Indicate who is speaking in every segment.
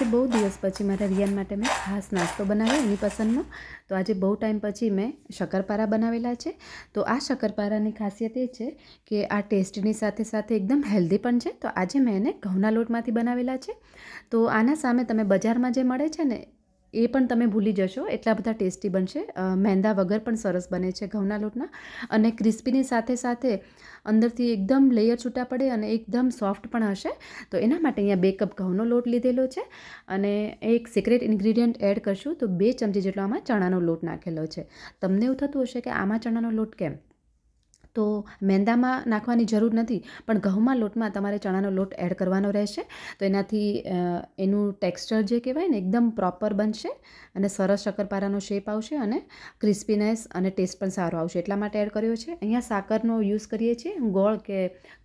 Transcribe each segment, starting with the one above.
Speaker 1: આજે બહુ દિવસ પછી મારા રિયાન માટે મેં ખાસ નાસ્તો બનાવ્યો એની પસંદનો તો આજે બહુ ટાઈમ પછી મેં શક્કરપારા બનાવેલા છે. તો આ શક્કરપારાની ખાસિયત એ છે કે આ ટેસ્ટની સાથે સાથે એકદમ હેલ્ધી પણ છે. તો આજે મેં એને ઘઉંના લોટમાંથી બનાવેલા છે. તો આના સામે તમે બજારમાં જે મળે છે ને એ પણ તમે ભૂલી જશો. એટલા બધા ટેસ્ટી બનશે. મેંદા વગર પણ સરસ બને છે ઘઉંના લોટના. અને ક્રિસ્પીની સાથે સાથે અંદરથી એકદમ લેયર છૂટા પડે અને એકદમ સોફ્ટ પણ હશે. તો એના માટે અહીંયા બે કપ ઘઉંનો લોટ લીધેલો છે. અને એક સિક્રેટ ઇન્ગ્રીડિયન્ટ એડ કરશું તો બે ચમચી જેટલો આમાં ચણાનો લોટ નાખેલો છે. તમને એવું થતું હશે કે આમાં ચણાનો લોટ કેમ? તો મેંદામાં નાખવાની જરૂર નથી, પણ ઘઉંમાં લોટમાં તમારે ચણાનો લોટ એડ કરવાનો રહેશે. તો એનાથી એનું ટેક્સચર જે કહેવાય ને, એકદમ પ્રોપર બનશે અને સરસ શક્કરપારાનો શેપ આવશે અને ક્રિસ્પીનેસ અને ટેસ્ટ પણ સારો આવશે. એટલા માટે એડ કર્યો છે. અહીંયા સાકરનો યુઝ કરીએ છીએ. ગોળ કે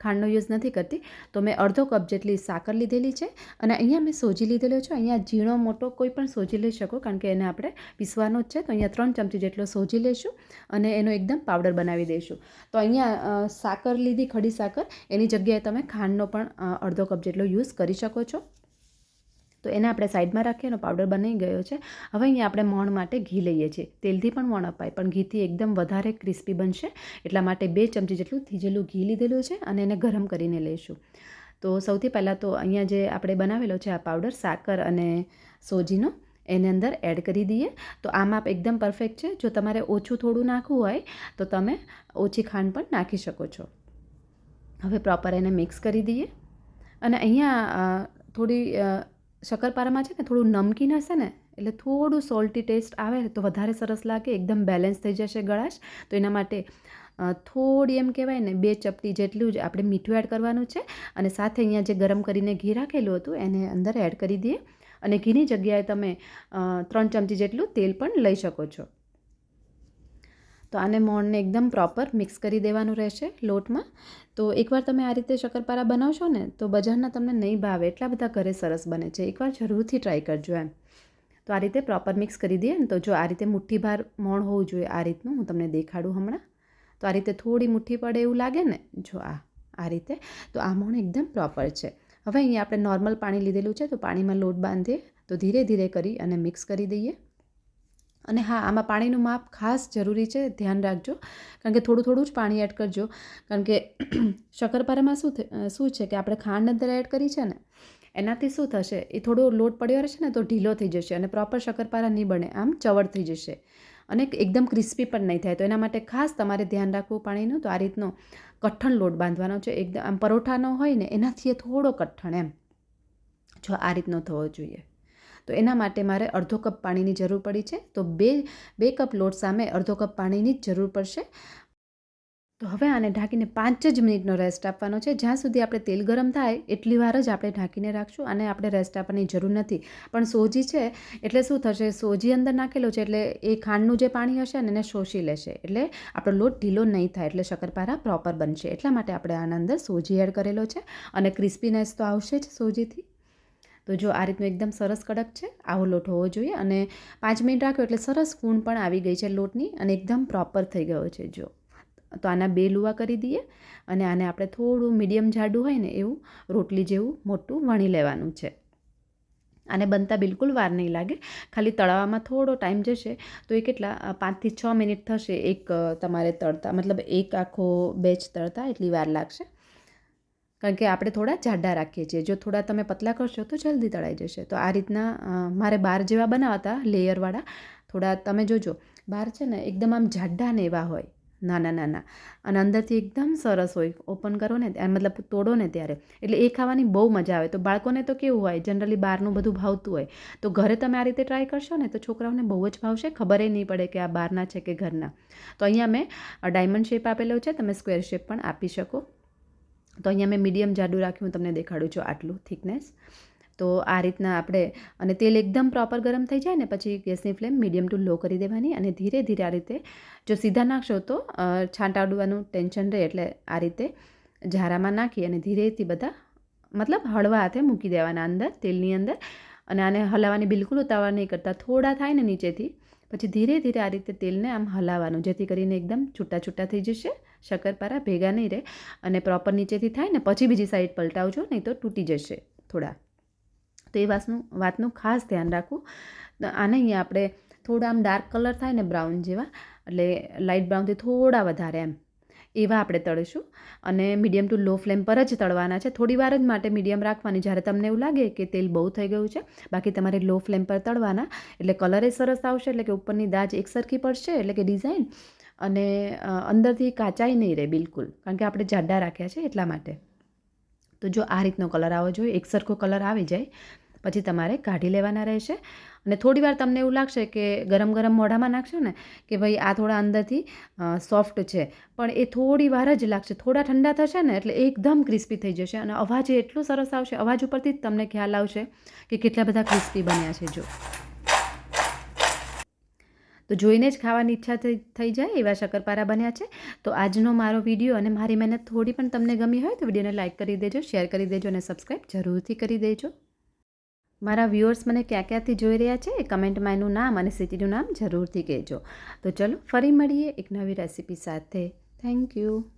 Speaker 1: ખાંડનો યુઝ નથી કરતી. તો મેં અડધો કપ જેટલી સાકર લીધેલી છે અને અહીંયા મેં સોજી લીધેલો છે. અહીંયા ઝીણો મોટો કોઈ પણ સોજી લઈ શકો, કારણ કે એને આપણે પીસવાનો જ છે. તો અહીંયા ત્રણ ચમચી જેટલો સોજી લઈશું અને એનો એકદમ પાવડર બનાવી દઈશું. તો અહીંયા સાકર લીધી, ખડી સાકર. એની જગ્યાએ તમે ખાંડનો પણ અડધો કપ જેટલો યુઝ કરી શકો છો. તો એને આપણે સાઈડમાં રાખીએ એનો પાવડર બની ગયો છે. હવે અહીંયા આપણે મોણ માટે ઘી લઈએ છીએ. તેલથી પણ મોણ અપાય, પણ ઘીથી એકદમ વધારે ક્રિસ્પી બનશે. એટલા માટે બે ચમચી જેટલું થીજેલું ઘી લીધેલું છે અને એને ગરમ કરીને લઈશું. તો સૌથી પહેલાં તો અહીંયા જે આપણે બનાવેલો છે આ પાવડર સાકર અને સોજીનો એને અંદર એડ કરી દઈએ. તો આ માપ એકદમ પરફેક્ટ છે. જો તમારે ઓછું થોડું નાખવું હોય, તો તમે ઓછી ખાંડ પણ નાખી શકો છો. હવે પ્રોપર એને મિક્સ કરી દઈએ. અને અહીંયા થોડી શકરપારામાં છે ને, થોડું નમકીન હશે ને, એટલે થોડું સોલ્ટી ટેસ્ટ આવે, તો વધારે સરસ લાગે, એકદમ બેલેન્સ થઈ જશે ગળાશ. તો એના માટે થોડી એમ કહેવાય ને, બે ચપટી જેટલું જ આપણે મીઠું એડ કરવાનું છે. અને સાથે અહીંયા જે ગરમ કરીને ઘી રાખેલું હતું, એને અંદર એડ કરી દઈએ. અને ઘીની જગ્યાએ તમે ત્રણ ચમચી જેટલું તેલ પણ લઈ શકો છો. તો આને મોણને એકદમ પ્રોપર મિક્સ કરી દેવાનું રહેશે લોટમાં. તો એકવાર તમે આ રીતે શક્કરપારા બનાવશો ને, તો બજારના તમને નહીં ભાવે. એટલા બધા ઘરે સરસ બને છે. એકવાર જરૂરથી ટ્રાય કરજો એમ. તો આ રીતે પ્રોપર મિક્સ કરી દઈએ ને, તો જો આ રીતે મુઠ્ઠીભાર મોણ હોવું જોઈએ આ રીતનું, હું તમને દેખાડું હમણાં. તો આ રીતે થોડી મુઠ્ઠી પડે એવું લાગે ને, જો આ આ રીતે, તો આ મોણ એકદમ પ્રોપર છે. હવે અહીંયા આપણે નોર્મલ પાણી લીધેલું છે, તો પાણીમાં લોટ બાંધીએ, તો ધીરે ધીરે કરી અને મિક્સ કરી દઈએ. અને હા, આમાં પાણીનું માપ ખાસ જરૂરી છે, ધ્યાન રાખજો. કારણ કે થોડું થોડું જ પાણી એડ કરજો. કારણ કે શક્કરપારામાં શું શું છે કે આપણે ખાંડ અંદર એડ કરી છે ને, એનાથી શું થશે? એ થોડો લોટ પડ્યો રહેશે ને, તો ઢીલો થઈ જશે અને પ્રોપર શક્કરપારા નહીં બને, આમ ચવડ થઈ જશે. અને એકદમ ક્રિસ્પી પણ નહીં થાય, તો એના માટે ખાસ તમારે ધ્યાન રાખવું પાણીનું, તો આ રીતનો કઠણ લોટ બાંધવાનો છે. એકદમ આમ પરોઠાનો હોય ને એનાથી એ થોડો કઠણ એમ. જો આ રીતનો થવો જોઈએ. તો એના માટે મારે અડધો કપ પાણીની જરૂર પડી છે. તો બે બે કપ લોટ સામે અડધો કપ પાણીની જ જરૂર પડશે. તો હવે આને ઢાંકીને પાંચ જ મિનિટનો રેસ્ટ આપવાનો છે. જ્યાં સુધી આપણે તેલ ગરમ થાય, એટલી વાર જ આપણે ઢાંકીને રાખશું અને આપણે રેસ્ટ આપવાની જરૂર નથી. પણ સોજી છે, એટલે શું થશે? સોજી અંદર નાખેલો છે, એટલે એ ખાંડનું જે પાણી હશે ને એને શોષી લેશે. એટલે આપણો લોટ ઢીલો નહીં થાય, એટલે શક્કરપારા પ્રોપર બનશે. એટલા માટે આપણે આના અંદર સોજી એડ કરેલો છે અને ક્રિસ્પીનેસ તો આવશે જ સોજીથી. તો જો આ રીતનું એકદમ સરસ કડક છે, આવો લોટ હોવો જોઈએ. અને પાંચ મિનિટ રાખ્યો એટલે સરસ ફૂણ પણ આવી ગઈ છે લોટની અને એકદમ પ્રોપર થઈ ગયો છે, જો. તો આના બે લુવા કરી દઈએ અને આને આપણે થોડું મીડિયમ જાડું હોય ને એવું રોટલી જેવું મોટું વણી લેવાનું છે. આને બનતા બિલકુલ વાર નહીં લાગે. ખાલી તળવામાં થોડો ટાઈમ જશે તો એ કેટલા પાંચથી છ મિનિટ થશે એક તમારે તળતા, મતલબ એક આખો બેચ તળતા એટલી વાર લાગશે. કારણ કે આપણે થોડા જાડા રાખીએ છીએ. જો થોડા તમે પતલા કરશો તો જલ્દી તળાઈ જશે. તો આ રીતના મારે બાર જેવા બનાવતા લેયરવાળા. થોડા તમે જોજો. બાર છે ને એકદમ આમ જાડા ને એવા હોય. નાના નાના અને અંદરથી એકદમ સરસ હોય. ઓપન કરો ને મતલબ તોડો ને ત્યારે. એટલે એ ખાવાની બહુ મજા આવે. તો બાળકોને તો કેવું હોય જનરલી બહારનું બધું ભાવતું હોય. તો ઘરે તમે આ રીતે ટ્રાય કરશો ને, તો છોકરાઓને બહુ જ ભાવશે. ખબર નહીં પડે કે આ બહારના છે કે ઘરના. તો અહીંયા મેં ડાયમંડ શેપ આપેલો છે. તમે સ્ક્વેર શેપ પણ આપી શકો. તો અહીંયા મેં મીડિયમ જાડું રાખ્યું. હું તમને દેખાડું છું આટલું થિકનેસ તો આ રીતના આપણે અને તેલ એકદમ પ્રોપર ગરમ થઈ જાય ને પછી ગેસની ફ્લેમ મીડિયમ ટુ લો કરી દેવાની અને ધીરે ધીરે આ રીતે જો સીધા નાખશો તો છાંટા ઉડવાનું ટેન્શન રહે એટલે આ રીતે ઝારામાં નાખી અને ધીરેથી બધા મતલબ હળવા હાથે મૂકી દેવાના અંદર, તેલની અંદર અને આને હલાવવાની બિલકુલ ઉતાવળ નહીં કરતાં, થોડા થાય ને નીચેથી પછી ધીરે ધીરે આ રીતે તેલને આમ હલાવવાનું, જેથી કરીને એકદમ છૂટા છૂટા થઈ જશે, શક્કરપારા ભેગા નહીં રહે અને પ્રોપર નીચેથી થાય ને પછી બીજી સાઈડ પલટાવજો, નહીં તો તૂટી જશે થોડા. તો એ વાતનું વાતનું ખાસ ધ્યાન રાખવું. આને અહીંયા આપણે થોડા આમ ડાર્ક કલર થાય ને બ્રાઉન જેવા, એટલે લાઇટ બ્રાઉનથી થોડા વધારે એમ, એવા આપણે તળીશું. અને મીડિયમ ટુ લો ફ્લેમ પર જ તળવાના છે. થોડી વાર જ માટે મીડિયમ રાખવાની. જ્યારે તમને એવું લાગે કે તેલ બહુ થઈ ગયું છે, બાકી તમારે લો ફ્લેમ પર તળવાના. એટલે કલર એ સરસ આવશે, એટલે કે ઉપરની દાજ એકસરખી પડશે, એટલે કે ડિઝાઇન અને અંદરથી કાચાઈ નહીં રહે બિલકુલ, કારણ કે આપણે જાડા રાખ્યા છે એટલા માટે. તો જો આ રીતનો કલર આવવો જોઈએ એકસરખો કલર આવી જાય પછી તમારે કાઢી લેવાના રહેશે. અને થોડી વાર તમને એવું લાગશે કે ગરમ ગરમ મોઢામાં નાખશો ને, કે ભાઈ આ થોડા અંદરથી સોફ્ટ છે. પણ એ થોડી વાર જ લાગશે. થોડા ઠંડા થશે ને એટલે એકદમ ક્રિસ્પી થઈ જશે અને અવાજ એટલો સરસ આવશે. અવાજ ઉપરથી જ તમને ખ્યાલ આવશે કે કેટલા બધા ક્રિસ્પી બન્યા છે, જો. તો જોઈને જ ખાવાની ઈચ્છા થઈ થઈ જાય એવા શક્કરપારા બન્યા છે. તો આજનો મારો વીડિયો અને મારી મહેનત થોડી પણ તમને ગમી હોય તો વિડીયોને લાઇક કરી દેજો, શેર કરી દેજો અને સબસ્ક્રાઈબ જરૂરથી કરી દેજો. મારા વ્યુઅર્સ મને ક્યાં ક્યાંથી જોઈ રહ્યા છે કમેન્ટમાં એનું નામ અને સિટીનું નામ જરૂરથી કહેજો. તો ચલો, ફરી મળીએ એક નવી રેસીપી સાથે. Thank you